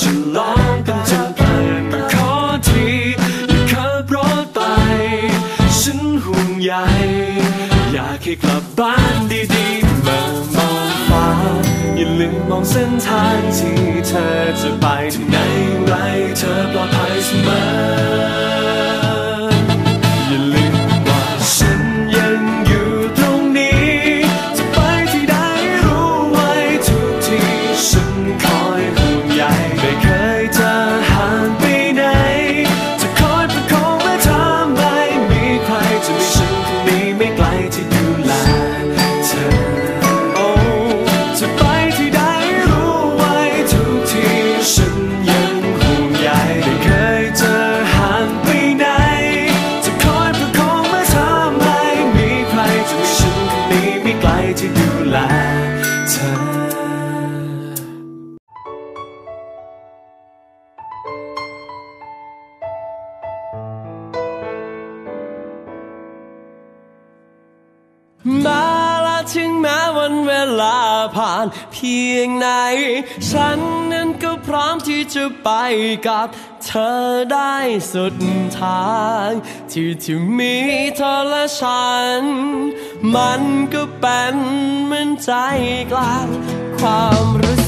ฉลองกันจนเธนไปมาขอทีอย่าขับรถไป ฉันห่วงใยอยากให้กลับบ้านดีๆมามองฟ้า อย่าลืมมองเส้นทางที่เธอจะไปที่ไหนไรเธอปลอดภัยเสมอ ลาผ่านเพียงไหน ฉันนั้นก็พร้อมที่จะไปกับเธอได้สุดทาง ที่ที่มีเธอและฉัน มันก็เป็นเหมือนใจกลางความรู้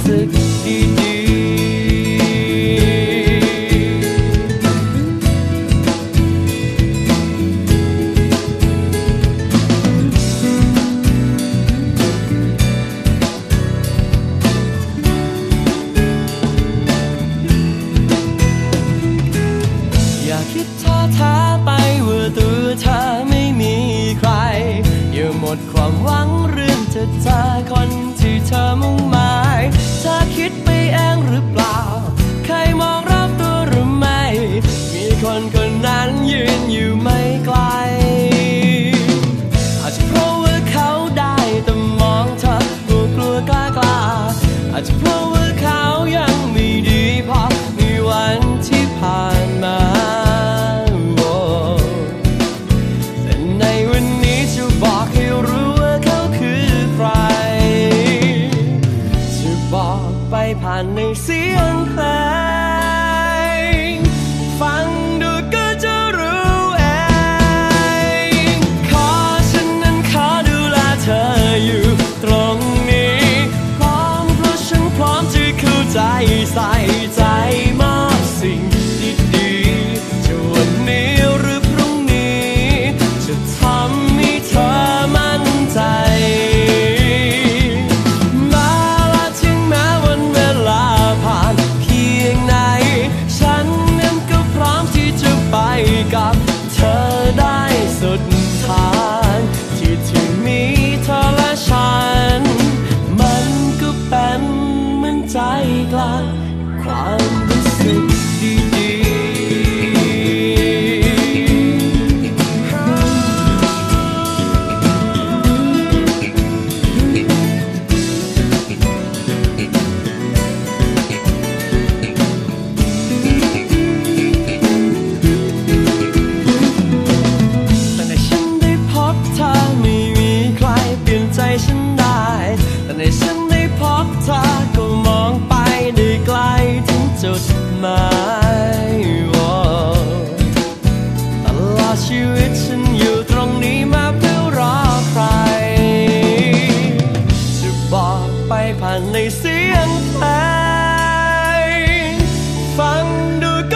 ไปผ่านในเสียงเพลงฟัง ไปผ่านในเสียงเพลงฟังดูก็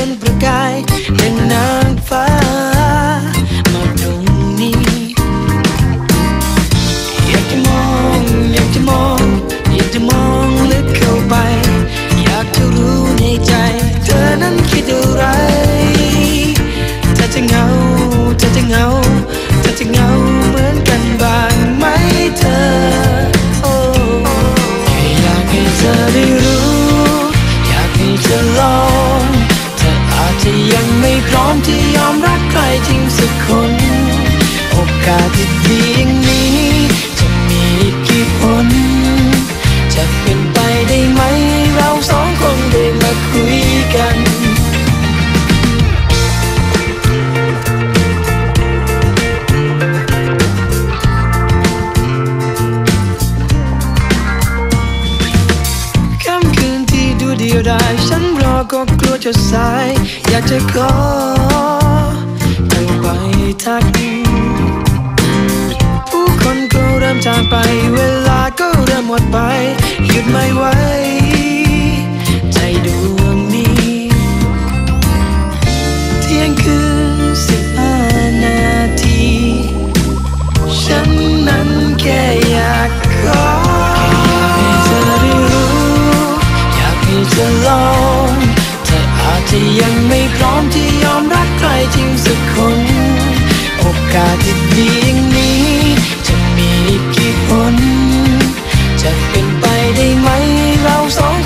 เป็นประกาย จะยังไม่พร้อมที่ยอมรับใครจริงสักคน โอกาสที่ดีอย่างนี้ ก็กลัวจะสาย อยากจะขอกันไปทัก ผู้คนก็เริ่มจางไป เวลาก็เริ่มหมดไป หยุดไม่ไหว ใจดวงนี้ เที่ยงคืนสิบห้านาที ฉันนั้นแค่อยากขออยากให้เธอได้รู้อยากให้เธอรู้ อาจจะยังไม่พร้อมที่ยอมรักใครจริงสักคน โอกาสที่ดีอย่างนี้ จะมีกี่คน จะเป็นไปได้ไหมเราสอง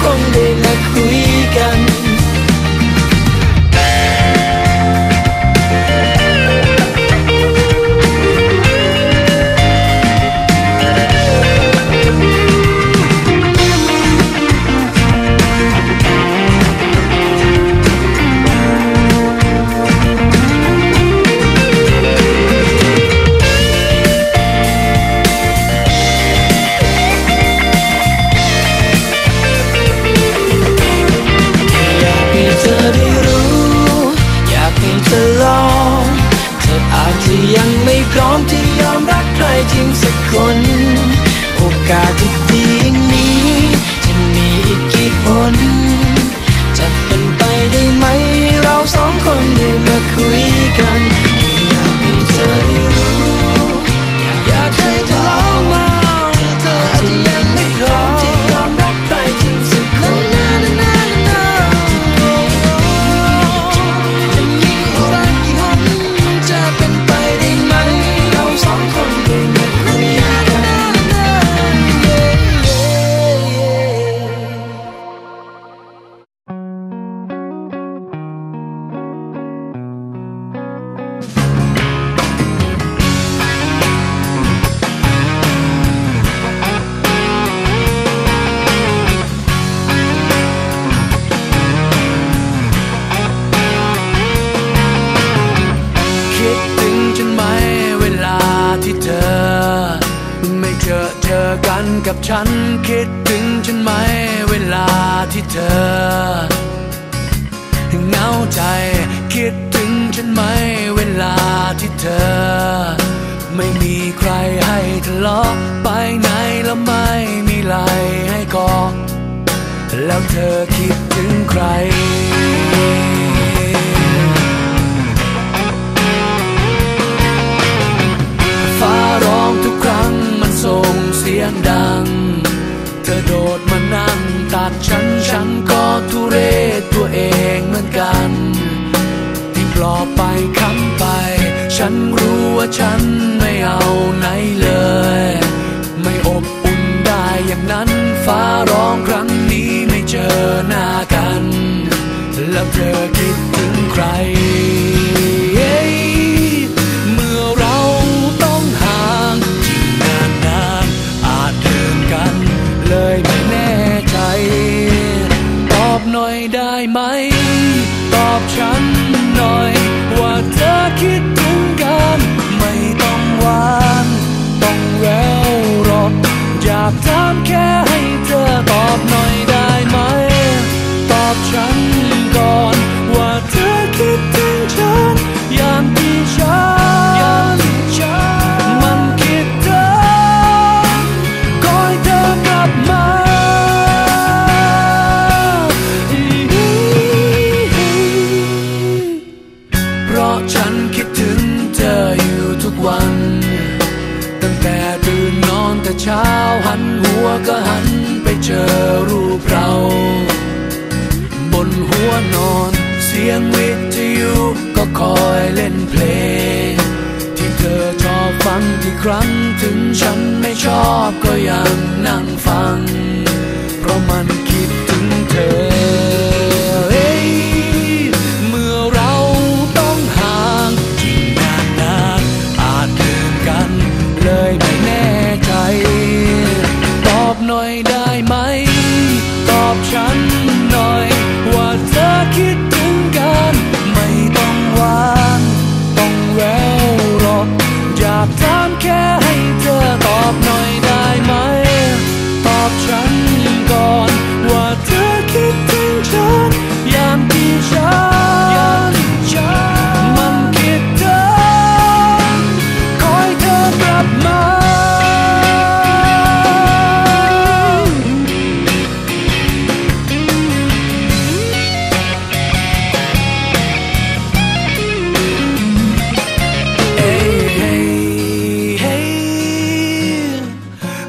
เธอ ไม่มีใครให้ทะเลาะไปไหนแล้วไม่มีไหลให้กอดแล้วเธอคิดถึงใครฟ้าร้องทุกครั้งมันส่งเสียงดัง เธอโดดมานั่งตัดฉันฉันก็ทุเรศตัวเองเหมือนกัน ที่ปลอบไปคำ ว่าฉันไม่เอาไหนเลย ไม่อบอุ่นได้อย่างนั้น ฟ้าร้องครั้งนี้ไม่เจอหน้ากัน แล้วเธอคิดถึงใคร เมื่อเราต้องห่างที่นานนานอาจลืมกัน เลยไม่แน่ใจ ตอบหน่อยได้ไหม ตอบฉันหน่อยว่าเธอคิด ต้องแววหรอกอยากถามแค่ให้เธอตอบหน่อยได้ไหม ตอบฉันก่อน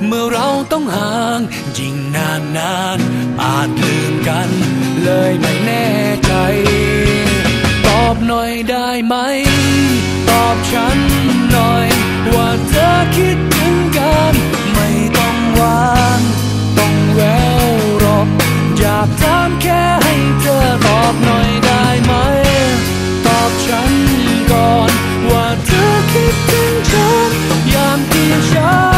เมื่อเราต้องห่างยิ่งนานนานอาจลืมกัน เลยไม่แน่ใจ ตอบหน่อยได้ไหม ตอบฉันหน่อย ว่าเธอคิดถึงกัน ไม่ต้องวางต้องแววรบอยากถามแค่ให้เธอตอบหน่อยได้ไหม ตอบฉันก่อน ว่าเธอคิดถึงฉันยามที่ฉัน